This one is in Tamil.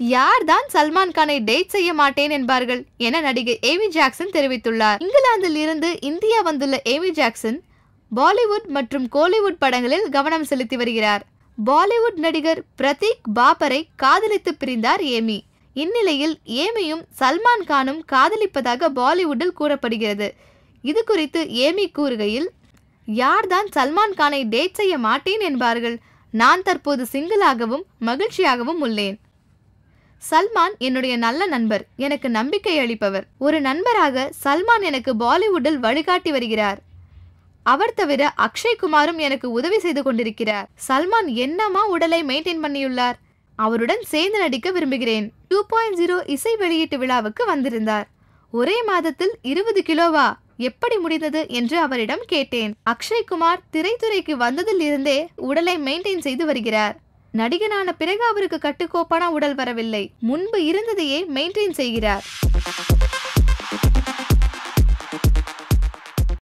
யார்தான் சல்மான் கானை டேட் செய்ய மாட்டேன் என்பார்கள் என நடிகை ஏமி ஜாக்சன் தெரிவித்துள்ளார். இங்கிலாந்தில் இருந்து இந்தியா வந்துள்ள ஏமி ஜாக்சன் பாலிவுட் மற்றும் கோலிவுட் படங்களில் கவனம் செலுத்தி வருகிறார். பாலிவுட் நடிகர் பிரதீக் பாபரை காதலித்து பிரிந்தார் ஏமி இந்நிலையில் ஏமியும் சல்மான் கானும் காதலிப்பதாக பாலிவுட்டில் கூறப்படுகிறது. இது குறித்து ஏமி கூறுகையில் யார்தான் சல்மான் கானை டேட் செய்ய மாட்டேன் என்பார்கள். நான் தற்போது சிங்கிளாகவும் மகிழ்ச்சியாகவும் உள்ளேன். சல்மான் என்னுடைய நல்ல நண்பர் எனக்கு நம்பிக்கை அளிப்பவர். ஒரு நண்பராக சல்மான் எனக்கு பாலிவுட்டில் வழிகாட்டி வருகிறார். அவர் தவிர அக்ஷய் குமாரும் எனக்கு உதவி செய்து கொண்டிருக்கிறார். சல்மான் என்னமா உடலை மெயின்டைன் பண்ணியுள்ளார்? அவருடன் சேர்ந்து நடிக்க விரும்புகிறேன். டூ பாயிண்ட் ஜீரோ இசை வெளியீட்டு விழாவுக்கு வந்திருந்தார். ஒரே மாதத்தில் இருபது கிலோவா? எப்படி முடிந்தது என்று அவரிடம் கேட்டேன். அக்ஷய் குமார் திரைத்துறைக்கு வந்ததில் இருந்தே உடலை மெயின்டைன் செய்து வருகிறார். நடிகனான பிறகு அவருக்கு கட்டுக்கோப்பான உடல் வரவில்லை. முன்பு இருந்ததையே மெயின்டைன் செய்கிறார்.